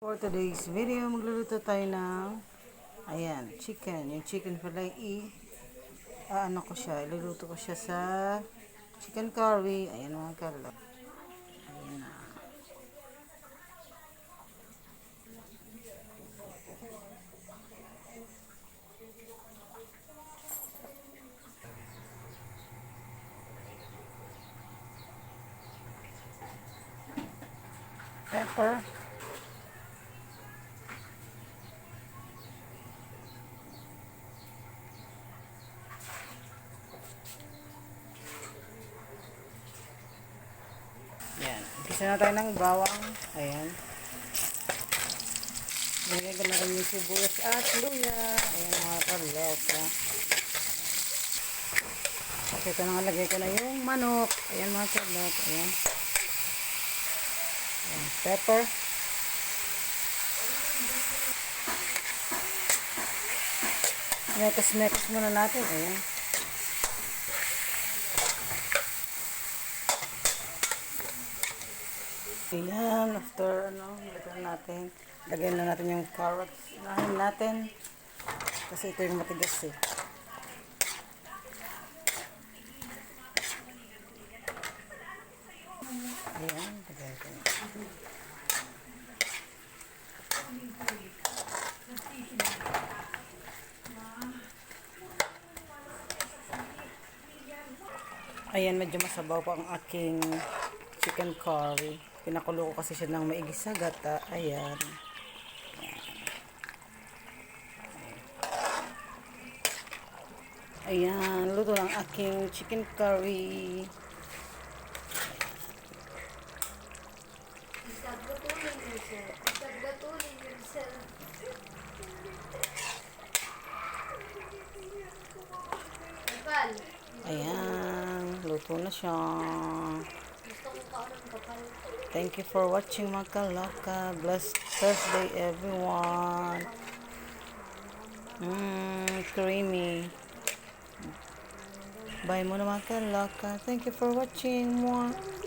For today's video, magluluto tayo ng ayan, chicken. Yung chicken fillet i ah, ano ko siya, iluluto ko siya sa chicken curry. Ayan mga kalap. Ayan na. Pepper. Yan. Umpisa na tayo ng bawang. Ayan. Nilagay ko na rin yung sibuyas at luya. Ayan mga kaloka. At ito na lagay ko na yung manok. Ayan mga kaloka. Ayan. Ayan. Pepper. Mekas-mekas muna natin. Ayan. Ayan, after ano, lagyan natin. Lagyan na natin yung carrots. Unahin natin. Kasi ito yung matigas eh. Ayan, lagyan ko. Ayan, medyo masabaw pa ang aking chicken curry. Pinakulo ko kasi siya ng maigi sa gata. Ayan. Ayan, luto ng aking chicken curry. Isabutulin mo siya. Kapal. Ayan, luto na siya. Thank you for watching mga kaloka. Blessed Thursday everyone. Mmm, creamy. Bye muna mga kaloka. Thank you for watching. Mwah.